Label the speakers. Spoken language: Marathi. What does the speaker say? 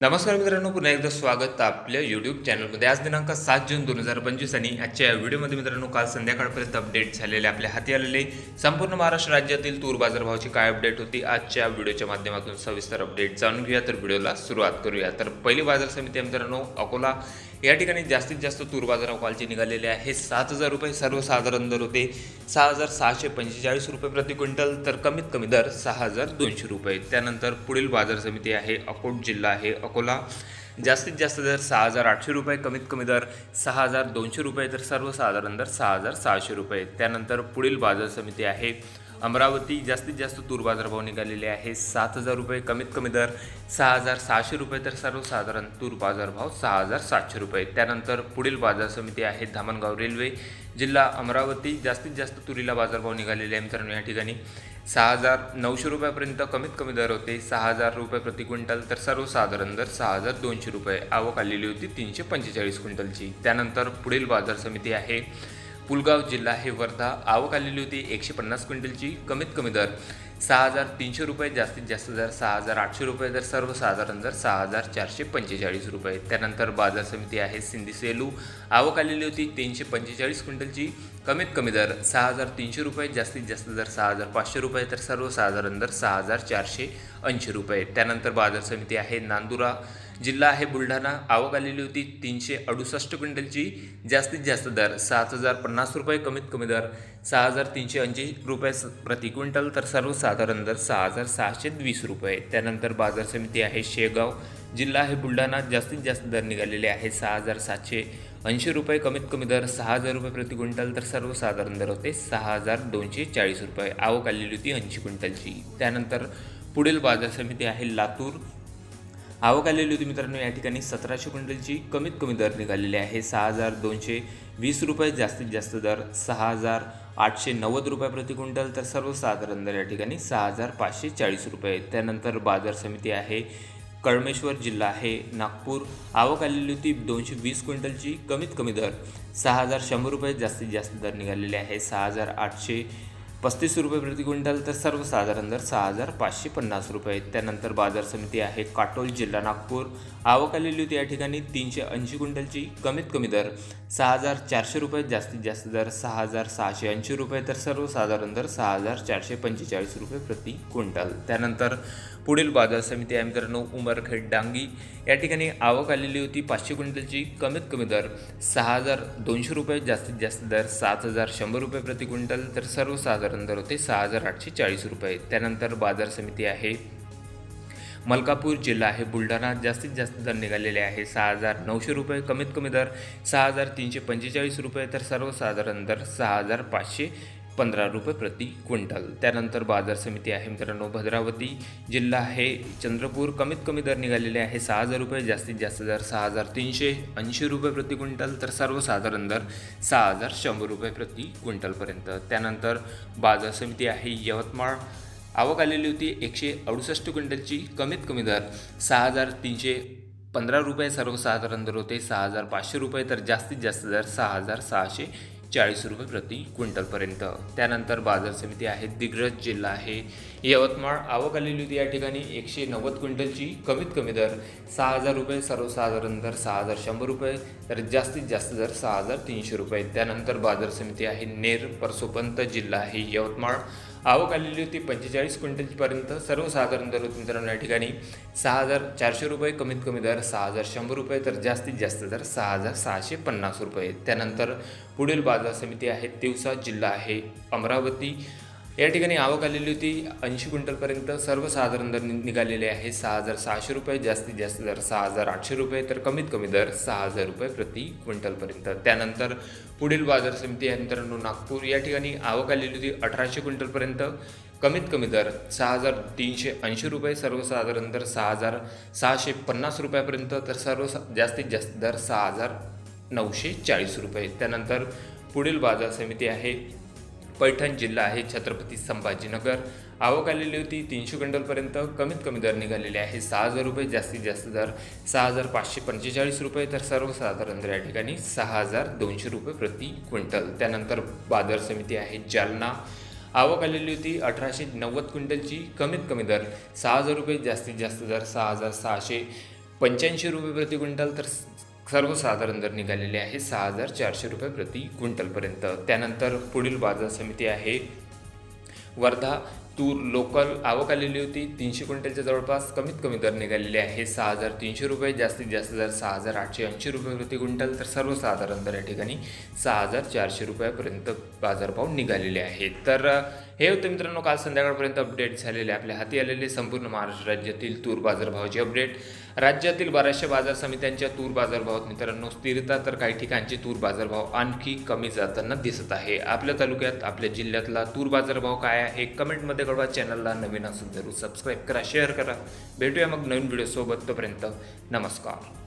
Speaker 1: नमस्कार मित्रांनो पुन्हा एकदा स्वागत आपल्या यूट्यूब चॅनलमध्ये आज दिनांक सात जून दोन हजार पंचवीस आणि आजच्या या व्हिडिओमध्ये मित्रांनो काल संध्याकाळपर्यंत अपडेट झालेले आपल्या हाती आलेले संपूर्ण महाराष्ट्र राज्यातील तूर बाजारभावाची काय अपडेट होती आजच्या व्हिडिओच्या माध्यमातून सविस्तर अपडेट जाणून घेऊया. तर व्हिडिओला सुरुवात करूया. तर पहिली बाजार समिती मित्रांनो अकोला. या ठिकाणी जास्तीत जास्त तूर बाजाराव कालचे निघालेले आहे. सात हजार रुपये सर्वसाधारण दर होते. सहा हजार सहाशे पंचेचाळीस रुपये प्रति क्विंटल तर कमीत कमी दर सहा हजार दोनशे रुपये. त्यानंतर पुढील बाजार समिती आहे अकोट जिल्हा आहे अकोला. जास्तीत जास्त दर सहा हजार आठशे रुपये कमीत कमी दर सहा हजार दोनशे रुपये तर सर्वसाधारण दर सहा हजार सहाशे रुपये. त्यानंतर पुढील बाजार समिती आहे अमरावती जास्तीत जास्त तूर बाजारभाव निघालेले आहे. सात हजार रुपये कमीत कमी दर सहा हजार सहाशे रुपये तर सर्वसाधारण तूर बाजारभाव सहा हजार सातशे रुपये. त्यानंतर पुढील बाजार समिती आहे धामणगाव रेल्वे. जिल्हा अमरावती जास्तीत जास्त तुरीला बाजारभाव निघालेले आहे मित्रांनो या ठिकाणी. सहा हजार नऊशे रुपयापर्यंत कमीत कमी दर होते. सहा हजार रुपये प्रति क्विंटल तर सर्वसाधारण दर सहा हजार दोनशे रुपये. आवक आलेली होती तीनशे पंचेचाळीस क्विंटलची. त्यानंतर पुढील बाजार समिती आहे. पुलगाव जिल्हा हे वर्धा आवक आलेली होती. एकशे पन्नास क्विंटलची कमीत कमी दर. सहा हजार तीनशे रुपये जास्तीत जास्त दर सहा हजार आठशे रुपये दर सर्वसाधारण दर सहा हजार चारशे पंचेचाळीस रुपये. त्यानंतर बाजार समिती आहे सिंधी सेलू. आवक आलेली होती तीनशे पंचेचाळीस क्विंटलची कमीत कमी दर. सहा हजार तीनशे रुपये जास्तीत जास्त दर सहा हजार पाचशे रुपये तर सर्वसाधारण दर सहा हजार चारशे ऐंशी रुपये. त्यानंतर बाजार समिती आहे नांदुरा. जिल्हा आहे बुलढाणा. आवक आलेली होती तीनशे अडुसष्ट क्विंटलची. जास्तीत जास्त दर सात हजार पन्नास रुपये कमीत कमी दर सहा हजार तीनशे ऐंशी रुपये स- प्रति क्विंटल तर सर्वसाधारण दर सहा हजार सहाशे वीस रुपये. त्यानंतर बाजार समिती आहे शेगाव. जिल्हा आहे बुलढाणा. जास्तीत जास्त दर निघालेले आहे सहा हजार सातशे ऐंशी रुपये कमीत कमी दर सहा हजार रुपये प्रति क्विंटल तर सर्वसाधारण दर होते सहा हजार दोनशे चाळीस रुपये. आवक आलेली होती ऐंशी क्विंटलची. त्यानंतर पुढील बाजार समिती आहे लातूर. आवक आलेली होती मित्रांनो या ठिकाणी सतराशे क्विंटलची कमीत कमी दर निघालेली आहे. सहा हजार दोनशे वीस रुपये जास्तीत जास्त दर सहा हजार आठशे नव्वद रुपये प्रति क्विंटल तर सर्वसाधारण दर या ठिकाणी सहा हजार पाचशे चाळीस रुपये. त्यानंतर बाजार समिती आहे कळमेश्वर जिल्हा आहे नागपूर. आवक आलेली होती दोनशे वीस क्विंटलची कमीत कमी दर सहा हजार शंभर रुपये जास्तीत जास्त दर निघालेले आहे. सहा हजार आठशे पस्तीस रुपये प्रति क्विंटल तर सर्वसाधारण दर सहा हजार पाचशे पन्नास रुपये त्यानंतर बाजार समिती आहे काटोल जिल्हा नागपूर. आवक आलेली होती या ठिकाणी तीनशे ऐंशी क्विंटलची. कमीत कमी दर सहा हजार चारशे रुपये जास्तीत जास्त दर सहा हजार सहाशे ऐंशी रुपये तर सर्वसाधारण दर सहा हजार चारशे पंचेचाळीस रुपये प्रति क्विंटल. त्यानंतर पुढील बाजार समिती आहे मित्रांनो उमरखेड डांगी. या ठिकाणी आवक आलेली होती. पाचशे क्विंटलची कमीत कमी दर सहा हजार दोनशे रुपये जास्तीत जास्त दर सात हजार शंभर रुपये प्रति क्विंटल तर सर्वसाधारण दर होते सहा हजार आठशे चाळीस रुपये. त्यानंतर बाजार समिती आहे. मलकापूर जिल्हा आहे बुलढाणा. जास्तीत जास्त दर निघालेले आहे सहा हजार नऊशे रुपये कमीत कमी दर सहा हजार तीनशे पंचेचाळीस रुपये तर सर्वसाधारण दर सहा हजार पाचशे पंधरा रुपये प्रति क्विंटल. त्यानंतर बाजार समिती आहे मित्रांनो भद्रावती जिल्हा आहे चंद्रपूर. कमीत कमी दर निघालेले आहे सहा हजार रुपये जास्तीत जास्त दर सहा हजार तीनशे ऐंशी रुपये प्रति क्विंटल तर सर्वसाधारण दर सहा हजार शंभर रुपये प्रति क्विंटलपर्यंत त्यानंतर बाजार समिती आहे यवतमाळ. आवक आलेली होती एकशे अडुसष्ट क्विंटलची. कमीत कमी दर सहा हजार तीनशे पंधरा रुपये सर्वसाधारण दर होते सहा हजार पाचशे रुपये तर जास्तीत जास्त दर सहा हजार सहाशे चाळीस रुपये प्रति क्विंटलपर्यंत. त्यानंतर बाजार समिती आहे दिग्रज जिल्हा आहे. यवतमाळ आवक आलेली होती या ठिकाणी. एकशे नव्वद क्विंटलची कमीत कमी दर सहा हजार रुपये सर्वसाधारण दर सहा हजार शंभर रुपये तर जास्तीत जास्त दर सहा हजार तीनशे रुपये. त्यानंतर बाजार समिती आहे नेर परसोपंत जिल्हा आहे यवतमाळ. आवक आलेली होती पंचेचाळीस क्विंटलपर्यंत. सर्वसाधारण दर होते मित्रांनो या ठिकाणी. सहा हजार चारशे रुपये कमीत कमी दर सहा हजार शंभर रुपये तर जास्तीत जास्त दर सहा हजार सहाशे पन्नास रुपये. त्यानंतर पुढील बाजार समिती आहे तिवसा जिल्हा आहे अमरावती. या ठिकाणी आवक आलेली होती. ऐंशी क्विंटलपर्यंत सर्वसाधारण दर नि- निघालेले आहे सहा हजार सहाशे रुपये जास्तीत जास्त दर सहा हजार आठशे रुपये तर कमीत कमी दर सहा हजार रुपये प्रति क्विंटलपर्यंत. त्यानंतर पुढील बाजार समिती आहे नागपूर. या ठिकाणी आवक आलेली होती अठराशे क्विंटलपर्यंत. कमीत कमी दर सहा हजार तीनशे ऐंशी रुपये सर्वसाधारण दर सहा हजार सहाशे पन्नास रुपयापर्यंत तर सर्व जास्तीत जास्त दर सहा हजार नऊशे चाळीस रुपये. त्यानंतर पुढील बाजार समिती आहे पैठण जिल्हा आहे छत्रपती संभाजीनगर. आवक आलेली होती तीनशे क्विंटलपर्यंत. कमीत कमी दर निघालेले आहे सहा हजार रुपये जास्तीत जास्त दर सहा हजार पाचशे पंचेचाळीस रुपये तर सर्वसाधारण दर या ठिकाणी सहा हजार दोनशे रुपये प्रति क्विंटल. त्यानंतर बाजार समिती आहे जालना. आवक आलेली होती अठराशे नव्वद क्विंटलची. कमीत कमी दर सहा हजार रुपये जास्तीत जास्त दर सहा हजार सहाशे पंच्याऐंशी रुपये प्रति क्विंटल तर सर्वसाधारण दर निघालेले आहे सहा हजार चारशे रुपये प्रति क्विंटलपर्यंत. त्यानंतर पुढील बाजार समिती आहे. वर्धा तूर लोकल आवक आलेली होती. तीनशे क्विंटलच्या जवळपास कमीत कमी दर निघालेले आहे. सहा हजार तीनशे रुपये जास्तीत जास्त दर सहा हजार आठशे ऐंशी रुपये प्रति क्विंटल. तर सर्वसाधारण दर या ठिकाणी सहा हजार चारशे रुपयापर्यंत बाजारभाव निघालेले आहेत. तर हे होते मित्रांनो काल संध्याकाळपर्यंत अपडेट झालेले आपल्या हाती आलेले संपूर्ण महाराष्ट्र राज्यातील तूर बाजारभावाचे अपडेट राज्यातील बऱ्याचशा बाजार समित्यांच्या तूर बाजारभावात मित्रांनो स्थिरता तर काही ठिकाणचे तूर बाजारभाव आणखी कमी जाताना दिसत आहे. आपल्या तालुक्यात आपल्या जिल्ह्यातला तूर बाजारभाव काय आहे कमेंटमध्ये कळवा. चॅनलला नवीन असून जरूर सबस्क्राईब करा शेअर करा. भेटूया मग नवीन व्हिडिओसोबत तोपर्यंत नमस्कार.